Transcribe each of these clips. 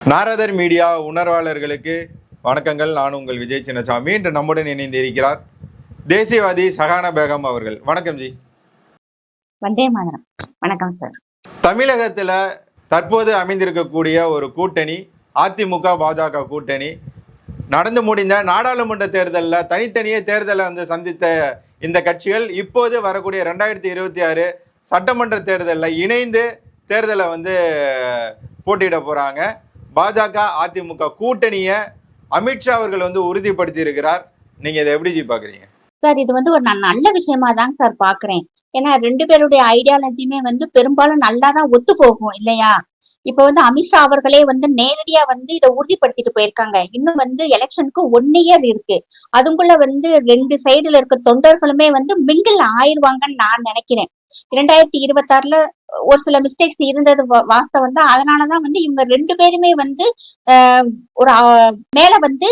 நாரதர் media உணர்வாளர்களுக்கு வணக்கங்கள். நான் உங்கள் விஜய் சின்னசாமி. இன்று நம்முடன் இணைந்து இருக்கிறார் தேசியவாதி சகானா பேகம் அவர்கள். வணக்கம் ஜி. வந்தே மாதரம். வணக்கம் சார். தமிழகத்தில் தற்போது அமைந்திருக்கக்கூடிய ஒரு கூட்டணி அதிமுக பாஜக கூட்டணி. நடந்து முடிந்த நாடாளுமன்ற தேர்தலில் தனித்தனியே தேர்தலை வந்து சந்தித்த இந்த கட்சிகள் இப்போது வரக்கூடிய ரெண்டாயிரத்தி இருபத்தி ஆறு சட்டமன்ற தேர்தலில் இணைந்து தேர்தலை வந்து போட்டியிட போகிறாங்க பாஜக அதிமுக கூட்டணியை அமித்ஷா அவர்கள் வந்து உறுதிப்படுத்தி இருக்கிறார் நீங்க இதை எப்படி ஜி பாக்குறீங்க சார் இது வந்து ஒரு நான் நல்ல விஷயமா தாங்க சார் பாக்குறேன் ஏன்னா ரெண்டு பேருடைய ஐடியாலஜியுமே வந்து பெரும்பாலும் நல்லா தான் ஒத்து போகும் இல்லையா? இப்ப வந்து அமித்ஷா அவர்களே வந்து நேரடியா வந்து இதை உறுதிப்படுத்திட்டு போயிருக்காங்க. இன்னும் வந்து எலெக்ஷனுக்கு ஒன் இயர் இருக்கு. அதுக்குள்ள வந்து ரெண்டு சைடுல இருக்க தொண்டர்களுமே வந்து மிங்கிள் ஆயிடுவாங்கன்னு நான் நினைக்கிறேன். இரண்டாயிரத்தி இருபத்தாறுல ஒரு சில மிஸ்டேக்ஸ் இருந்தது வாஸ்தவம் தான். அதனாலதான் வந்து இவங்க ரெண்டு பேருமே வந்து ஒரு மேல வந்து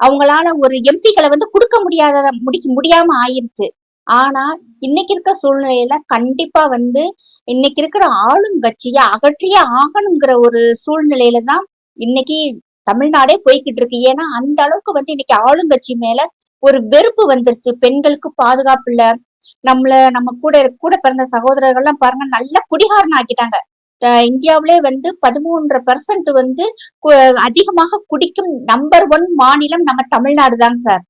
அவங்களால ஒரு எம்பிக்களை வந்து கொடுக்க முடியாத முடிக்க முடியாம ஆயிருச்சு. ஆனா இன்னைக்கு இருக்க சூழ்நிலையில கண்டிப்பா வந்து இன்னைக்கு இருக்கிற ஆளும் கட்சியை அகற்றியே ஆகணுங்கிற ஒரு சூழ்நிலையில தான் இன்னைக்கு தமிழ்நாடே போய்கிட்டு இருக்கு. ஏன்னா அந்த அளவுக்கு வந்து இன்னைக்கு ஆளுங்கட்சி மேல ஒரு வெறுப்பு வந்துருச்சு. பெண்களுக்கு பாதுகாப்பு இல்ல. நம்மள நம்ம கூட கூட பிறந்த சகோதரர்கள்லாம் பாருங்க நல்ல குடிகாரன் ஆக்கிட்டாங்க. இந்தியாவிலே வந்து பதிமூன்றரை பர்சன்ட் வந்து கு- அதிகமாக குடிக்கும் நம்பர் ஒன் மாநிலம் நம்ம தமிழ்நாடு தாங்க சார்.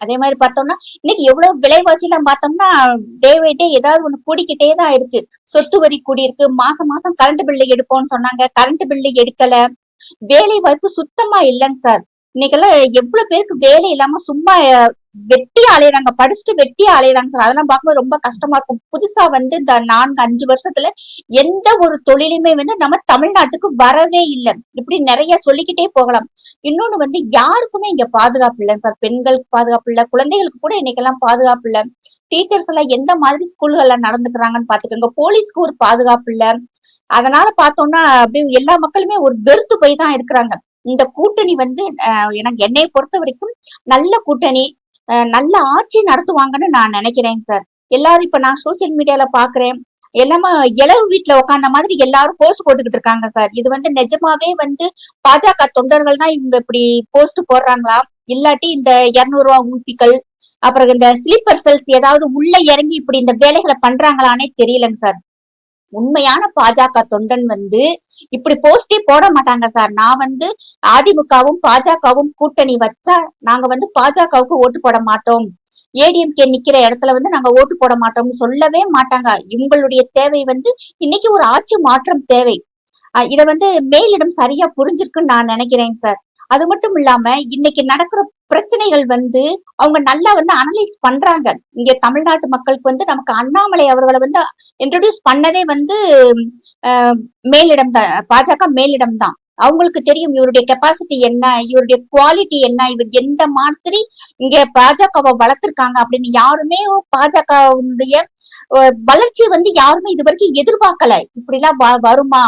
அதே மாதிரி பார்த்தோம்னா இன்னைக்கு எவ்வளவு விலைவாசி எல்லாம் பார்த்தோம்னா டே பை டே ஏதாவது ஒண்ணு கூடிக்கிட்டே தான் இருக்கு. சொத்து வரி கூடி இருக்கு மாசம் மாசம் கரண்ட் பில்லு எடுப்போம்னு சொன்னாங்க. கரண்ட் பில்லு எடுக்கல. வேலை வாய்ப்பு சுத்தமா இல்லைங்க சார். இன்னைக்கெல்லாம் எவ்வளவு பேருக்கு வேலை இல்லாம சும்மா வெட்டி அலையறாங்க படிச்சுட்டு வெட்டி அலையறாங்க. சார் அதெல்லாம் பார்க்கும்போது ரொம்ப கஷ்டமா இருக்கும். புதுசா வந்து இந்த நான்கு அஞ்சு வருஷத்துல எந்த ஒரு தொழிலுமே வந்து நம்ம தமிழ்நாட்டுக்கு வரவே இல்லை. இப்படி நிறைய சொல்லிக்கிட்டே போகலாம். இன்னொன்னு வந்து யாருக்குமே இங்க பாதுகாப்பு இல்லை சார். பெண்களுக்கு பாதுகாப்பு இல்லை. குழந்தைகளுக்கு கூட இன்னைக்கெல்லாம் பாதுகாப்பு இல்லை. டீச்சர்ஸ் எல்லாம் எந்த மாதிரி ஸ்கூல்கள்ல நடந்துக்கிறாங்கன்னு பாத்துக்கோங்க போலீஸ்க்கு ஒரு பாதுகாப்பு இல்லை. அதனால பார்த்தோம்னா அப்படியே எல்லா மக்களுமே ஒரு வெறுத்து போய் தான் இருக்கிறாங்க. இந்த கூட்டணி வந்து எனக்கு என்னை பொறுத்த வரைக்கும் நல்ல கூட்டணி. நல்ல ஆட்சி நடத்துவாங்கன்னு நான் நினைக்கிறேன் சார் எல்லாரும் இப்ப நான் சோசியல் மீடியால பாக்குறேன். எல்லாமே இளவு வீட்டுல உட்கார்ந்த மாதிரி எல்லாரும் போஸ்ட் போட்டுக்கிட்டு இருக்காங்க சார் இது வந்து நிஜமாவே வந்து பாஜக தொண்டர்கள் தான் இவங்க இப்படி போஸ்ட் போடுறாங்களா? இல்லாட்டி இந்த இருநூறு ரூபா ஊப்பிகள் அப்புறம் இந்த ஸ்லீப்பர் செல்ஸ் ஏதாவது உள்ள இறங்கி இப்படி இந்த வேலைகளை பண்றாங்களானே தெரியலங்க சார் உண்மையான பாஜக தொண்டன் வந்து இப்படி போஸ்டே போட மாட்டாங்க சார் நான் வந்து அதிமுகவும் பாஜகவும் கூட்டணி வச்சா நாங்க வந்து பாஜகவுக்கு ஓட்டு போட மாட்டோம். ஏடிஎம்கே நிக்கிற இடத்துல வந்து நாங்க ஓட்டு போட மாட்டோம்னு சொல்லவே மாட்டாங்க. இவங்களுடைய தேவை வந்து இன்னைக்கு ஒரு ஆட்சி மாற்றம் தேவை. இதை இத வந்து மேலிடம் சரியா புரிஞ்சிருக்குன்னு நான் நினைக்கிறேன் சார் அது மட்டும் இல்லாம இன்னைக்கு நடக்கிற பிரச்சனைகள் வந்து அவங்க நல்லா வந்து அனலைஸ் பண்றாங்க. இங்க தமிழ்நாட்டு மக்களுக்கு வந்து நமக்கு அண்ணாமலை அவர்களை வந்து இன்ட்ரடியூஸ் பண்ணதே வந்து மேலிடம் தான். பாஜக மேலிடம் தான். அவங்களுக்கு தெரியும் இவருடைய கெப்பாசிட்டி என்ன இவருடைய குவாலிட்டி என்ன இவர் எந்த மாதிரி இங்க பாஜகவை வளர்த்திருக்காங்க அப்படின்னு யாருமே பாஜகவுடைய வளர்ச்சி வந்து யாருமே இது வரைக்கும் எதிர்பார்க்கல. இப்படி எல்லாம் வ- வருமா?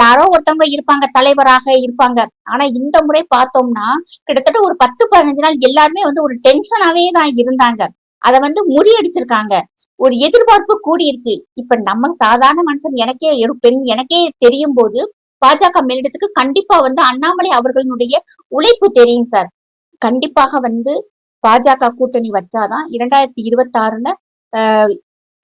யாரோ ஒருத்தவங்க இருப்பாங்க தலைவராக இருப்பாங்க. ஆனா இந்த முறை பார்த்தோம்னா கிட்டத்தட்ட ஒரு பத்து பதினஞ்சு நாள் எல்லாருமே வந்து ஒரு டென்ஷனாவே தான் இருந்தாங்க. அதை வந்து முறியடிச்சிருக்காங்க. ஒரு எதிர்பார்ப்பு கூடி இருக்கு இப்ப நம்ம சாதாரண மனுஷன் எனக்கே ஒரு பெண் எனக்கே தெரியும் போது பாஜக மேலிடத்துக்கு கண்டிப்பா வந்து அண்ணாமலை அவர்களுடைய உழைப்பு தெரியும் சார். கண்டிப்பாக வந்து பாஜக கூட்டணி வச்சாதான் இரண்டாயிரத்தி இருபத்தி ஆறுல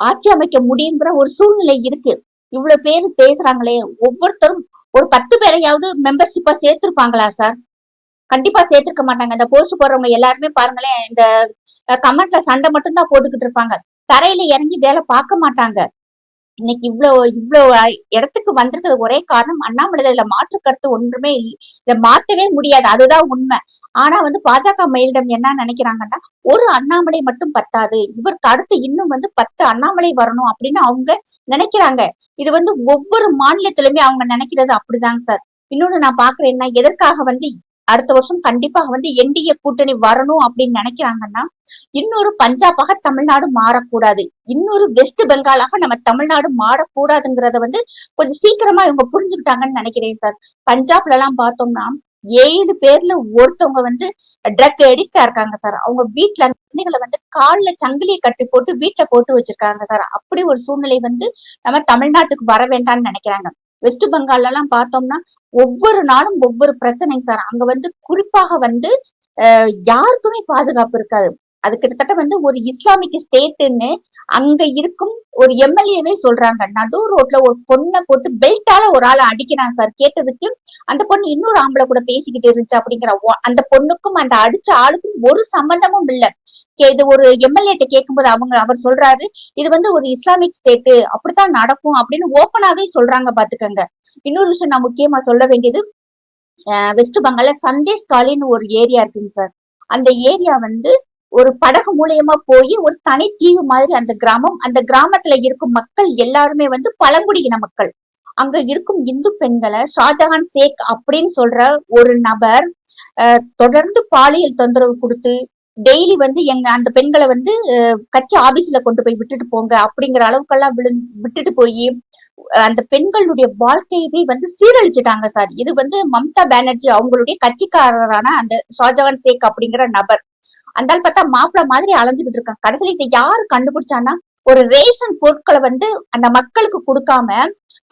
ஆட்சி அமைக்க முடியுங்கிற ஒரு சூழ்நிலை இருக்கு. இவ்வளவு பேர் பேசுறாங்களே. ஒவ்வொருத்தரும் ஒரு பத்து பேரையாவது மெம்பர்ஷிப்பா சேர்த்திருப்பாங்களா சார் கண்டிப்பா சேர்த்திருக்க மாட்டாங்க. இந்த போஸ்ட் போடுறவங்க எல்லாருமே பாருங்களேன் இந்த கமெண்ட்ல சண்டை மட்டும் தான் போட்டுக்கிட்டு இருப்பாங்க. தரையில இறங்கி வேலை பார்க்க மாட்டாங்க. இன்னைக்கு இவ்வளவு இவ்வளவு இடத்துக்கு வந்திருக்கிறது ஒரே காரணம் அண்ணாமலை இதுல மாற்று கருத்து ஒன்றுமே இல்லை இதை மாத்தவே முடியாது. அதுதான் உண்மை. ஆனா வந்து பாஜக மேலிடம் என்ன நினைக்கிறாங்கன்னா ஒரு அண்ணாமலை மட்டும் பத்தாது. இவருக்கு அடுத்து இன்னும் வந்து பத்து அண்ணாமலை வரணும் அப்படின்னு அவங்க நினைக்கிறாங்க. இது வந்து ஒவ்வொரு மாநிலத்திலுமே அவங்க நினைக்கிறது அப்படிதாங்க சார். இன்னொன்னு நான் பாக்குறேன் எதற்காக வந்து அடுத்த வருஷம் கண்டிப்பாக வந்து என்டிஏ கூட்டணி வரணும் அப்படின்னு நினைக்கிறாங்கன்னா இன்னொரு பஞ்சாபாக தமிழ்நாடு மாறக்கூடாது. இன்னொரு வெஸ்ட் பெங்காலாக நம்ம தமிழ்நாடு மாறக்கூடாதுங்கிறத வந்து கொஞ்சம் சீக்கிரமா இவங்க புரிஞ்சுக்கிட்டாங்கன்னு நினைக்கிறேன் சார். பஞ்சாப்ல எல்லாம் பார்த்தோம்னா ஏழு பேர்ல ஒருத்தவங்க வந்து ட்ரக் எடிக்டா இருக்காங்க சார் அவங்க வீட்டுல குழந்தைகளை வந்து கால்ல சங்கிலியை கட்டி போட்டு வீட்டுல போட்டு வச்சிருக்காங்க சார் அப்படி ஒரு சூழ்நிலை வந்து நம்ம தமிழ்நாட்டுக்கு வர வேண்டாம்னு நினைக்கிறாங்க. வெஸ்ட் பெங்கால்ல எல்லாம் பார்த்தோம்னா ஒவ்வொரு நாளும் ஒவ்வொரு பிரச்சனைங்க சார் அங்க வந்து குறிப்பாக வந்து யாருக்குமே பாதுகாப்பு இருக்காது. அது கிட்டத்தட்ட வந்து ஒரு இஸ்லாமிக் ஸ்டேட்னு அங்க இருக்கும் ஒரு எம்எல்ஏவே சொல்றாங்க. நடு ரோட்ல ஒரு பொண்ணை போட்டு பெல்ட்டால ஒரு ஆளை அடிக்கிறான் சார். கேட்டதுக்கு அந்த பொண்ணு இன்னொரு ஆம்பளை கூட பேசிக்கிட்டு இருந்துச்சு அப்படிங்கிற ஒ- அந்த பொண்ணுக்கும் அந்த அடிச்ச ஆளுக்கும் ஒரு சம்பந்தமும் இல்லை. கே- இது ஒரு எம்எல்ஏட்ட கேட்கும்போது அவங்க அவர் சொல்றாரு இது வந்து ஒரு இஸ்லாமிக் ஸ்டேட்டு அப்படித்தான் நடக்கும் அப்படின்னு ஓப்பனாவே சொல்றாங்க பாத்துக்கங்க. இன்னொரு விஷயம் நான் முக்கியமா சொல்ல வேண்டியது வெஸ்ட் பெங்கால்ல சந்தேஷ் காலின்னு ஒரு ஏரியா இருக்குங்க சார். அந்த ஏரியா வந்து ஒரு படகு மூலியமா போய் ஒரு தனி தீவு மாதிரி அந்த கிராமம் அந்த கிராமத்துல இருக்கும் மக்கள் எல்லாருமே வந்து பழங்குடியின மக்கள். அங்க இருக்கும் இந்து பெண்களை ஷாஜஹான் ஷேக் அப்படின்னு சொல்ற ஒரு நபர் தொடர்ந்து பாலியல் தொந்தரவு கொடுத்து டெய்லி வந்து எங்க அந்த பெண்களை வந்து கட்சி ஆபீஸ்ல கொண்டு போய் விட்டுட்டு போங்க அப்படிங்கிற அளவுக்கெல்லாம் விழு விட்டுட்டு போய் அந்த பெண்களுடைய வாழ்க்கையவே வந்து சீரழிச்சிட்டாங்க சார். இது வந்து மம்தா பானர்ஜி அவங்களுடைய கட்சிக்காரரான அந்த ஷாஜஹான் ஷேக் அப்படிங்கிற நபர். அந்த ஆள் பார்த்தா மாப்பிள்ள மாதிரி அலைஞ்சுகிட்டு இருக்கான். கடைசியில இதை யாரு கண்டுபிடிச்சான்னா ஒரு ரேஷன் பொருட்களை வந்து அந்த மக்களுக்கு கொடுக்காம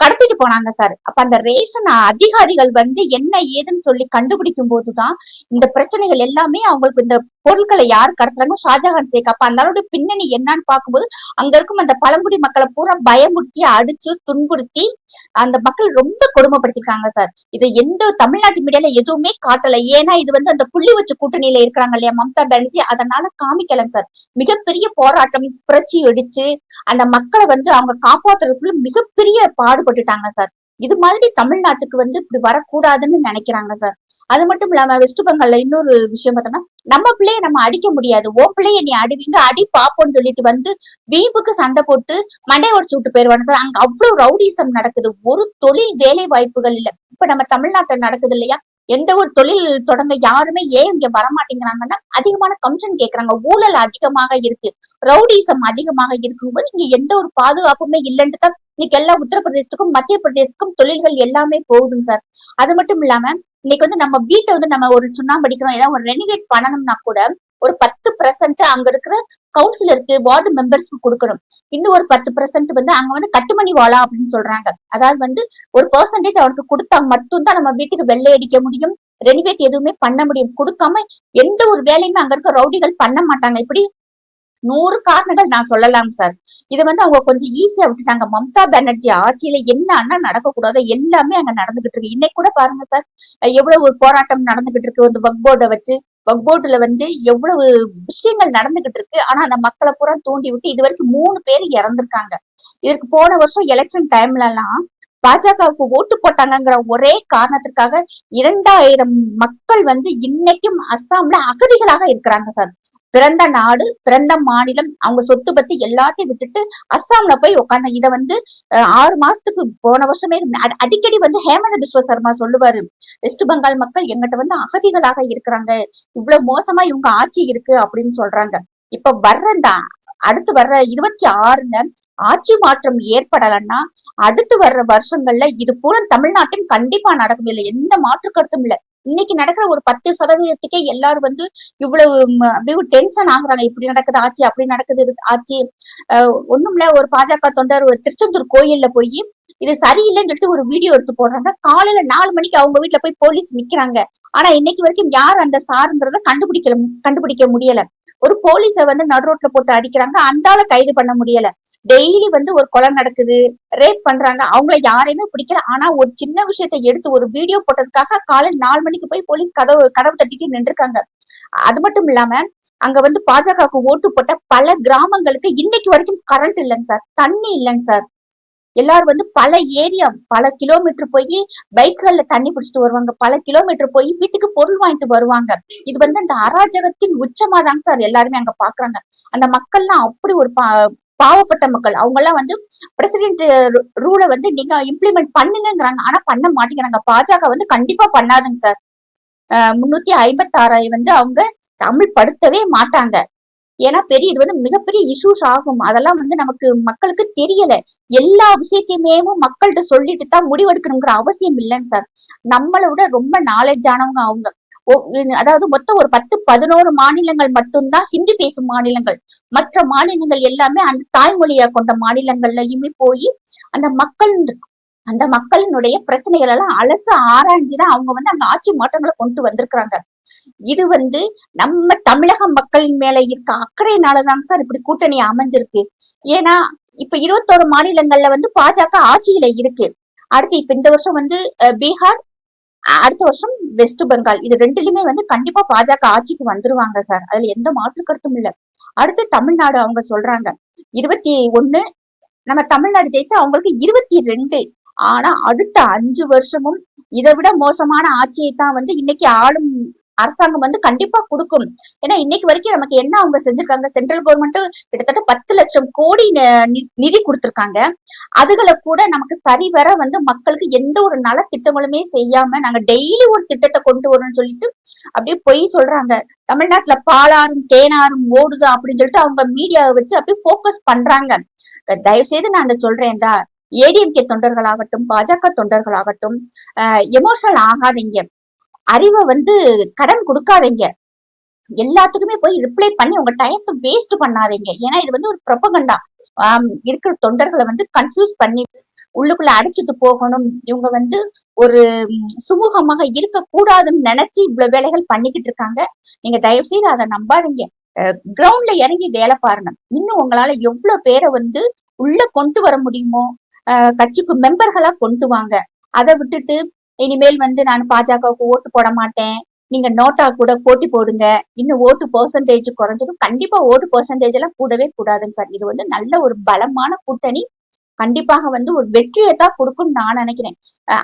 கடத்திட்டு போனாங்க சார் அப்ப அந்த ரேஷன் அதிகாரிகள் வந்து என்ன ஏதுன்னு சொல்லி கண்டுபிடிக்கும் போதுதான் இந்த பிரச்சனைகள் எல்லாமே அவங்களுக்கு இந்த பொருட்களை யார் கடத்துறாங்க? ஷாஜகான் சேக் அப்ப அந்த பின்னணி என்னன்னு பார்க்கும்போது அங்க இருக்கும் அந்த பழங்குடி மக்களை பூரா பயமுறுத்தி அடிச்சு துன்புறுத்தி அந்த மக்கள் ரொம்ப கொடுமைப்படுத்திருக்காங்க சார் இது எந்த தமிழ்நாட்டு மீடியால எதுவுமே காட்டல. ஏன்னா இது வந்து அந்த புள்ளி வச்சு கூட்டணியில இருக்கிறாங்க இல்லையா மம்தா பானர்ஜி? அதனால காமிக்கலங்க சார் மிகப்பெரிய போராட்டம் புரட்சி வெடிச்சு அந்த மக்களை வந்து அவங்க காப்பாத்துறதுக்குள்ள மிகப்பெரிய பாடுபட்டுட்டாங்க சார் இது மாதிரி தமிழ்நாட்டுக்கு வந்து இப்படி வரக்கூடாதுன்னு நினைக்கிறாங்க சார் அது மட்டும் இல்லாம வெஸ்ட் பெங்கால்ல இன்னொரு விஷயம் பார்த்தோம்னா நம்ம பிள்ளைய நம்ம அடிக்க முடியாது. ஓ பிள்ளைய நீ அடிவீங்க அடி பாப்போம்னு சொல்லிட்டு வந்து வீம்புக்கு சண்டை போட்டு மண்டை உடச்சு விட்டு போயிருவாங்க சார் அங்க அவ்வளவு ரவுடிசம் நடக்குது. ஒரு தொழில் வேலை வாய்ப்புகள் இல்ல. இப்ப நம்ம தமிழ்நாட்டுல நடக்குது இல்லையா? எந்த ஒரு தொழில் தொடங்க யாருமே ஏன் இங்க வரமாட்டேங்கிறாங்கன்னா அதிகமான கமிஷன் கேக்குறாங்க. ஊழல் அதிகமாக இருக்கு. ரவுடிசம் அதிகமாக இருக்கும்போது இங்க எந்த ஒரு பாதுகாப்புமே இல்லைன்ட்டு தான் இன்னைக்கு எல்லா உத்தரப்பிரதேசத்துக்கும் மத்திய பிரதேசத்துக்கும் தொழில்கள் எல்லாமே போகுதுங்க சார். அது மட்டும் இல்லாம இன்னைக்கு வந்து நம்ம வீட்டை வந்து நம்ம ஒரு சுண்ணாம்பு அடிக்கிறோம் ஏதாவது ஒரு ரெனிவேட் பண்ணணும்னா கூட ஒரு பத்து பர்சன்ட் அங்க இருக்கிற கவுன்சிலருக்கு வார்டு மெம்பர்ஸ்க்கு கொடுக்கணும். இன்னும் ஒரு பத்து பர்சன்ட் வந்து அங்க வந்து கட்டுமணி வாழா அப்படின்னு சொல்றாங்க. அதாவது வந்து ஒரு பர்சன்டேஜ் அவனுக்கு கொடுத்தா மட்டும்தான் நம்ம வீட்டுக்கு வெள்ளை அடிக்க முடியும் ரெனிவேட் எதுவுமே பண்ண முடியும். கொடுக்காம எந்த ஒரு வேலையுமே அங்க இருக்க ரவுடிகள் பண்ண மாட்டாங்க. இப்படி நூறு காரணங்கள் நான் சொல்லலாம் சார் இதை வந்து அவங்க கொஞ்சம் ஈஸியா விட்டுட்டாங்க. மம்தா பானர்ஜி ஆட்சியில என்னன்னா நடக்கக்கூடாதோ எல்லாமே அங்க நடந்துகிட்டு இருக்கு. இன்னைக்கு கூட பாருங்க சார் எவ்வளவு ஒரு போராட்டம் நடந்துகிட்டு இருக்கு. அந்த வக் போர்டை வச்சு வக் போர்டுல வந்து எவ்வளவு விஷயங்கள் நடந்துகிட்டு இருக்கு. ஆனா அந்த மக்களை பூரா தூண்டி விட்டு இது வரைக்கும் மூணு பேர் இறந்திருக்காங்க. இதற்கு போன வருஷம் எலெக்ஷன் டைம்ல எல்லாம் பாஜகவுக்கு ஓட்டு போட்டாங்கங்கிற ஒரே காரணத்திற்காக இரண்டாயிரம் மக்கள் வந்து இன்னைக்கும் அஸ்ஸாம்ல அகதிகளாக இருக்கிறாங்க சார் பிறந்த நாடு பிறந்த மாநிலம் அவங்க சொத்து பத்தி எல்லாத்தையும் விட்டுட்டு அஸ்ஸாம்ல போய் உட்காந்து இதை வந்து ஆறு மாசத்துக்கு போன வருஷமே அடிக்கடி வந்து ஹேமந்த பிஸ்வ சர்மா சொல்லுவாரு. வெஸ்ட் பெங்கால் மக்கள் எங்கிட்ட வந்து அகதிகளாக இருக்கிறாங்க. இவ்வளவு மோசமா இவங்க ஆட்சி இருக்கு அப்படின்னு சொல்றாங்க. இப்ப வர்றதா அடுத்து வர்ற இருபத்தி ஆறுல ஆட்சி மாற்றம் ஏற்படலைன்னா அடுத்து வர்ற வருஷங்கள்ல இது பூரா தமிழ்நாட்டில் கண்டிப்பா நடக்கும் இல்லை. எந்த மாற்று கருத்தும் இல்ல. இன்னைக்கு நடக்கிற ஒரு பத்து சதவீதத்துக்கே எல்லாரும் வந்து இவ்வளவு அப்படியே டென்ஷன் ஆகுறாங்க. இப்படி நடக்குது ஆச்சு அப்படி நடக்குது ஆச்சு. ஒண்ணும்ல ஒரு பாஜக தொண்டர் ஒரு திருச்செந்தூர் கோயில்ல போய் இது சரியில்லைன்னு சொல்லிட்டு ஒரு வீடியோ எடுத்து போடுறாங்க. காலையில நாலு மணிக்கு அவங்க வீட்டுல போய் போலீஸ் நிக்கிறாங்க. ஆனா இன்னைக்கு வரைக்கும் யார் அந்த சாருன்றத கண்டுபிடிக்கல கண்டுபிடிக்க முடியல. ஒரு போலீஸ வந்து நடு ரோட்ல போட்டு அடிக்கிறாங்க. அந்த கைது பண்ண முடியல. டெய்லி வந்து ஒரு கொலை நடக்குது ரேப் பண்றாங்க அவங்கள யாரையுமே பிடிக்கல. ஆனா ஒரு சின்ன விஷயத்த எடுத்து ஒரு வீடியோ போட்டதுக்காக காலையில் நாலு மணிக்கு போய் போலீஸ் கதவு கதவு தட்டிட்டு நின்றுருக்காங்க. அது மட்டும் இல்லாம அங்க வந்து பாஜகவுக்கு ஓட்டு போட்ட பல கிராமங்களுக்கு இன்னைக்கு வரைக்கும் கரண்ட் இல்லைங்க சார். தண்ணி இல்லைங்க சார். எல்லாரும் வந்து பல ஏரியா பல கிலோமீட்டர் போய் பைக்குகள்ல தண்ணி பிடிச்சிட்டு வருவாங்க. பல கிலோமீட்டர் போய் வீட்டுக்கு பொருள் வாங்கிட்டு வருவாங்க. இது வந்து அந்த அராஜகத்தின் உச்சமா தாங்க சார் எல்லாருமே அங்க பாக்குறாங்க. அந்த மக்கள்லாம் அப்படி ஒரு பா பாவப்பட்ட மக்கள். அவங்க எல்லாம் வந்து பிரசிடென்ட் ரூலை வந்து நீங்க இம்ப்ளிமெண்ட் பண்ணுங்கிறாங்க ஆனா பண்ண மாட்டேங்கிறாங்க. பாஜக வந்து கண்டிப்பா பண்ணாதுங்க சார். முன்னூத்தி ஐம்பத்தாறை வந்து அவங்க தமிழ் படுத்தவே மாட்டாங்க. ஏன்னா பெரிய இது வந்து மிகப்பெரிய இஷ்யூஸ் ஆகும். அதெல்லாம் வந்து நமக்கு மக்களுக்கு தெரியல. எல்லா விஷயத்தையுமே மக்கள்கிட்ட சொல்லிட்டு தான் முடிவெடுக்கணுங்கிற அவசியம் இல்லைங்க சார். நம்மளை விட ரொம்ப நாலேஜ் ஆனவங்க அவங்க. அதாவது மொத்தம் ஒரு பத்து பதினோரு மாநிலங்கள் மட்டும்தான் ஹிந்தி பேசும் மாநிலங்கள். மற்ற மாநிலங்கள் எல்லாமே அந்த தாய்மொழியா கொண்ட மாநிலங்கள்லயுமே போய் அந்த மக்கள் அந்த மக்களினுடைய பிரச்சனைகள் எல்லாம் அலசு ஆராய்ஞ்சுதான் அவங்க வந்து அங்க ஆட்சி மாற்றங்களை கொண்டு வந்திருக்கிறாங்க. இது வந்து நம்ம தமிழக மக்களின் மேல இருக்க அக்கறையினாலதாங்க சார் இப்படி கூட்டணி அமைஞ்சிருக்கு. ஏன்னா இப்ப இருபத்தோரு மாநிலங்கள்ல வந்து பாஜக ஆட்சியில இருக்கு. அடுத்து இப்ப இந்த வருஷம் வந்து பீகார் அடுத்த வருஷம் வெஸ்ட் பெங்கால். இது ரெண்டுலயுமே வந்து கண்டிப்பா பாஜக ஆட்சிக்கு வந்துருவாங்க சார். அதுல எந்த மாற்று கருத்தும் இல்ல. அடுத்து தமிழ்நாடு அவங்க சொல்றாங்க. இருபத்தி ஒண்ணு நம்ம தமிழ்நாடு ஜெயிச்சா அவங்களுக்கு இருபத்தி ரெண்டு. ஆனா அடுத்த அஞ்சு வருஷமும் இதை விட மோசமான ஆட்சியை தான் வந்து இன்னைக்கு ஆளும் அரசாங்கம் வந்து கண்டிப்பா கொடுக்கும். ஏன்னா இன்னைக்கு வரைக்கும் நமக்கு என்ன அவங்க செஞ்சிருக்காங்க? சென்ட்ரல் கவர்மெண்ட் கிட்டத்தட்ட பத்து லட்சம் கோடி ந- நி- நிதி கொடுத்திருக்காங்க. அதுகளை கூட நமக்கு சரிவர வந்து மக்களுக்கு எந்த ஒரு நல திட்டங்களுமே செய்யாம நாங்க டெய்லி ஒரு திட்டத்தை கொண்டு வரணும்னு சொல்லிட்டு அப்படியே பொய் சொல்றாங்க. தமிழ்நாட்டுல பாலாறும் தேனாரும் ஓடுது அப்படின்னு சொல்லிட்டு அவங்க மீடியாவை வச்சு அப்படியே போக்கஸ் பண்றாங்க. தயவு செய்து நான் அந்த சொல்றேன்டா ஏடிஎம்கே தொண்டர்களாகட்டும் பாஜக தொண்டர்களாகட்டும் எமோஷனல் ஆகாதீங்க. அறிவை வந்து கடன் கொடுக்காதீங்க. எல்லாத்துக்குமே போய் ரிப்ளை பண்ணி உங்க டயத்தை வேஸ்ட் பண்ணாதீங்க. ஏன்னா இது வந்து ஒரு பிரபகண்டா இருக்கிற தொண்டர்களை வந்து கன்ஃபியூஸ் பண்ணி உள்ளுக்குள்ள அடைச்சிட்டு போகணும். இவங்க வந்து ஒரு சுமூகமாக இருக்க கூடாதுன்னு நினைச்சு இவ்வளவு வேலைகள் பண்ணிக்கிட்டு இருக்காங்க. நீங்க தயவு செய்து அதை நம்பாதீங்க. கிரவுண்ட்ல இறங்கி வேலை பாருங்க. இன்னும் உங்களால எவ்வளவு பேரை வந்து உள்ள கொண்டு வர முடியுமோ கட்சிக்கு மெம்பர்களா கொண்டு வாங்க. அதை விட்டுட்டு இனிமேல் வந்து நான் பாஜகவுக்கு ஓட்டு போட மாட்டேன். நீங்க நோட்டா கூட போட்டி போடுங்க. இன்னும் ஓட்டு பெர்சன்டேஜ் குறைஞ்சிடும். கண்டிப்பா ஓட்டு பெர்சன்டேஜ் எல்லாம் கூடவே கூடாதுங்க சார். இது வந்து நல்ல ஒரு பலமான கூட்டணி. கண்டிப்பாக வந்து ஒரு வெற்றியை தான் கொடுக்கும்னு நான் நினைக்கிறேன்.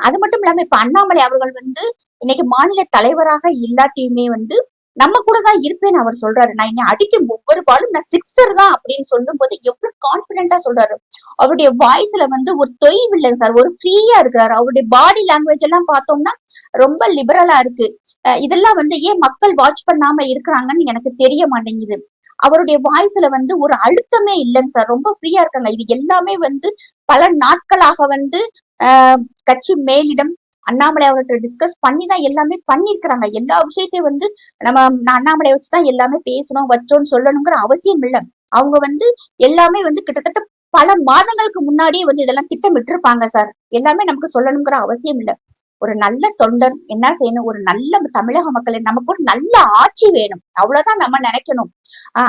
அது மட்டும் இல்லாம இப்ப அண்ணாமலை அவர்கள் வந்து இன்னைக்கு மாநில தலைவராக இல்லாட்டியுமே வந்து நம்ம கூட தான் இருப்பேன்னு அவர் சொல்றாரு. நான் என்னை அடிக்கும் ஒவ்வொரு பாலும் நான் சிக்ஸர் தான் அப்படின்னு சொல்லும் போது எவ்வளவு கான்பிடண்டா சொல்றாரு. அவருடைய வாய்ஸ்ல வந்து ஒரு தொய்வு இல்லைங்க சார் ஒரு ஃப்ரீயா இருக்கிறாரு. அவருடைய பாடி லாங்குவேஜ் எல்லாம் பார்த்தோம்னா ரொம்ப லிபரலா இருக்கு. இதெல்லாம் வந்து ஏன் மக்கள் வாட்ச் பண்ணாம இருக்கிறாங்கன்னு எனக்கு தெரிய மாட்டேங்குது. அவருடைய வாய்ஸ்ல வந்து ஒரு அழுத்தமே இல்லைங்க சார் ரொம்ப ஃப்ரீயா இருக்காங்க. இது எல்லாமே வந்து பல நாட்களாக வந்து ஆஹ் கட்சி மேலிடம் அண்ணாமலை அவர்கிட்ட டிஸ்கஸ் பண்ணி தான் எல்லாமே பண்ணிருக்கிறாங்க எல்லா விஷயத்தையும் வந்து நம்ம நான் அண்ணாமலை வச்சுதான் எல்லாமே பேசணும் வச்சோம்னு சொல்லணுங்கிற அவசியம் இல்லை. அவங்க வந்து எல்லாமே வந்து கிட்டத்தட்ட பல மாதங்களுக்கு முன்னாடியே வந்து இதெல்லாம் திட்டமிட்டிருப்பாங்க சார். எல்லாமே நமக்கு சொல்லணுங்கிற அவசியம் இல்லை. ஒரு நல்ல தொண்டர் என்ன செய்யணும்? ஒரு நல்ல தமிழக மக்களை நமக்கு ஒரு நல்ல ஆட்சி வேணும். அவ்வளவுதான் நம்ம நினைக்கணும்.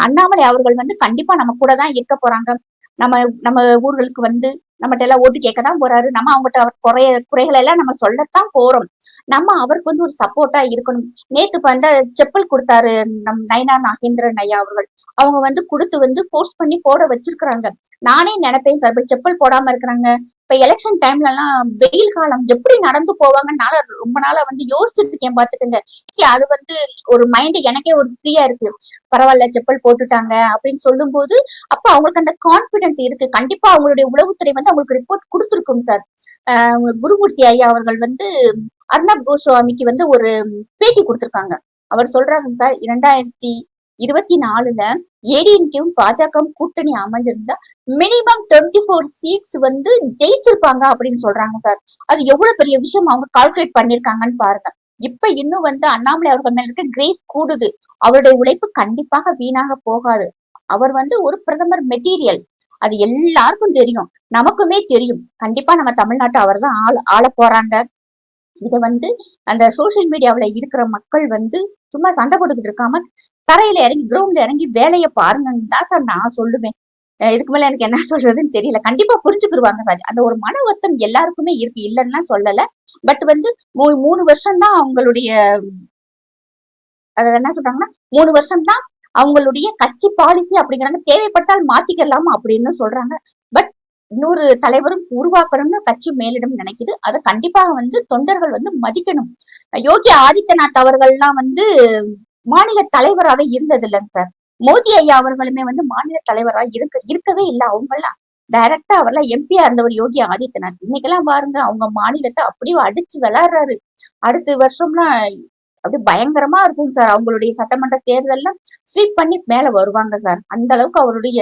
அண்ணாமலை அவர்கள் வந்து கண்டிப்பா நம்ம கூட தான் இருக்க போறாங்க. நம்ம நம்ம ஊர்களுக்கு வந்து நம்மகிட்ட எல்லாம் ஓட்டு கேட்க தான் போறாரு. நம்ம அவங்ககிட்ட அவர் குறைய குறைகளை எல்லாம் நம்ம சொல்லத்தான் போறோம். நம்ம அவருக்கு வந்து ஒரு சப்போர்ட்டா இருக்கணும். நேத்து இப்ப வந்து செப்பல் கொடுத்தாரு நம் நயனா நாகேந்திரன் ஐயா அவர்கள். அவங்க வந்து கொடுத்து வந்து போஸ்ட் பண்ணி போட வச்சிருக்கிறாங்க. நானே நினைப்பேன் சார் இப்ப செப்பல் போடாம இருக்கிறாங்க. இப்ப எலெக்ஷன் டைம்ல எல்லாம் வெயில் காலம். எப்படி நடந்து போவாங்கன்னு ரொம்ப நாளா வந்து யோசிச்சிருக்கேன் பாத்துக்கோங்க அது வந்து ஒரு மைண்ட் எனக்கே ஒரு ஃப்ரீயா இருக்கு. பரவாயில்ல செப்பல் போட்டுட்டாங்க அப்படின்னு சொல்லும்போது அப்ப அவங்களுக்கு அந்த கான்பிடென்ட் இருக்கு. கண்டிப்பா அவங்களுடைய உளவுத்துறை வந்து அவங்களுக்கு ரிப்போர்ட் கொடுத்துருக்கும் சார் குருமூர்த்தி ஐயா அவர்கள் வந்து அர்ணப் கோஸ்வாமிக்கு வந்து ஒரு பேட்டி கொடுத்திருக்காங்க. அவர் சொல்றாங்க சார் இரண்டாயிரத்தி இருபத்தி நாலுல ஏடிஎம்கேவும் பாஜகவும் கூட்டணி அமைஞ்சிருந்தா மினிமம் டுவெண்ட்டி ஃபோர் சீட்ஸ் வந்து ஜெயிச்சிருப்பாங்க அப்படின்னு சொல்றாங்க சார். அது எவ்வளவு பெரிய விஷயம் அவங்க கால்குலேட் பண்ணிருக்காங்கன்னு பாருங்க. இப்ப இன்னும் வந்து அண்ணாமலை அவர்கள் மேல இருக்க கிரேஸ் கூடுது. அவருடைய உழைப்பு கண்டிப்பாக வீணாக போகாது. அவர் வந்து ஒரு பிரதமர் மெட்டீரியல் அது எல்லாருக்கும் தெரியும். நமக்குமே தெரியும். கண்டிப்பா நம்ம தமிழ்நாட்டை அவர் தான் ஆள ஆள போறாங்க. இத வந்து அந்த சோசியல் மீடியாவில் இருக்கிற மக்கள் வந்து சும்மா சண்டை போட்டுக்கிட்டு இருக்காம தரையில இறங்கி கிரவுண்ட்ல இறங்கி வேலையை பாருங்கன்னு தான் சார் நான் சொல்லுவேன். இதுக்கு மேல எனக்கு என்ன சொல்றதுன்னு தெரியல. கண்டிப்பா புரிஞ்சுக்கிருவாங்க சார் அந்த ஒரு மன வருத்தம் எல்லாருக்குமே இருக்கு. இல்லைன்னா சொல்லல. பட் வந்து மூணு வருஷம் தான் அவங்களுடைய அத என்ன சொல்றாங்கன்னா மூணு வருஷம் தான் அவங்களுடைய கட்சி பாலிசி அப்படிங்கிறாங்க தேவைப்பட்டால் மாத்திக்கலாமா அப்படின்னு சொல்றாங்க. இன்னொரு தலைவரும் உருவாக்கணும்னு கட்சி மேலிடம் நினைக்குது. அதை கண்டிப்பாக வந்து தொண்டர்கள் வந்து மதிக்கணும். யோகி ஆதித்யநாத் அவர்கள்லாம் வந்து மாநில தலைவராகவே இருந்தது இல்லைங்க சார் மோடி ஐயா அவர்களுமே வந்து மாநில தலைவரா இருக்க இருக்கவே இல்லை. அவங்கெல்லாம் டைரக்டா அவர்லாம் எம்பியா இருந்தவர் யோகி ஆதித்யநாத். இன்னைக்கெல்லாம் பாருங்க அவங்க மாநிலத்தை அப்படியே அடிச்சு விளாடுறாரு அடுத்த வருஷம்லாம் அப்படியே பயங்கரமா இருக்கும் சார் அவங்களுடைய சட்டமன்ற தேர்தல்லாம் ஸ்வீப் பண்ணி மேல வருவாங்க சார் அந்த அளவுக்கு அவருடைய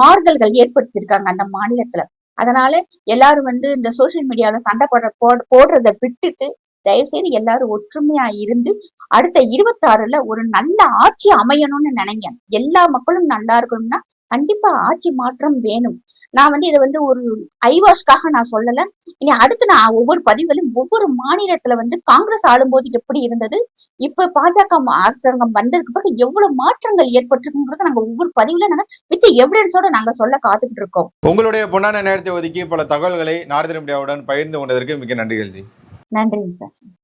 மாறுதல்கள் ஏற்படுத்தியிருக்காங்க அந்த மாநிலத்துல. அதனால எல்லாரும் வந்து இந்த சோசியல் மீடியால சண்டை போடுற போட போடுறதை விட்டுட்டு தயவு செய்து எல்லாரும் ஒற்றுமையா இருந்து அடுத்த இருபத்தாறுல ஒரு நல்ல ஆட்சி அமையணும்னு நினைங்க. எல்லா மக்களும் நல்லா இருக்கணும்னா கண்டிப்பா ஆட்சி மாற்றம் வேணும். நான் வந்து இதை வந்து ஒரு ஐவாஷ்காக நான் சொல்லல. இனி அடுத்து நான் ஒவ்வொரு பதிவுகளும் ஒவ்வொரு மாநிலத்துல வந்து காங்கிரஸ் ஆளும்போது எப்படி இருந்தது? இப்ப பாஜக அரசாங்கம் வந்ததுக்கு பிறகு எவ்வளவு மாற்றங்கள் ஏற்பட்டிருக்குங்கிறத நாங்க ஒவ்வொரு பதிவுல நாங்க வித் எவிடன்ஸோட நாங்க சொல்ல காத்துக்கிட்டு இருக்கோம். உங்களுடைய பொன்னான நேரத்தை ஒதுக்கி பல தகவல்களை நாரதிர மீடியாவுடன் பகிர்ந்து கொண்டதற்கு மிக்க நன்றிகள் ஜி. நன்றிங்க சார்.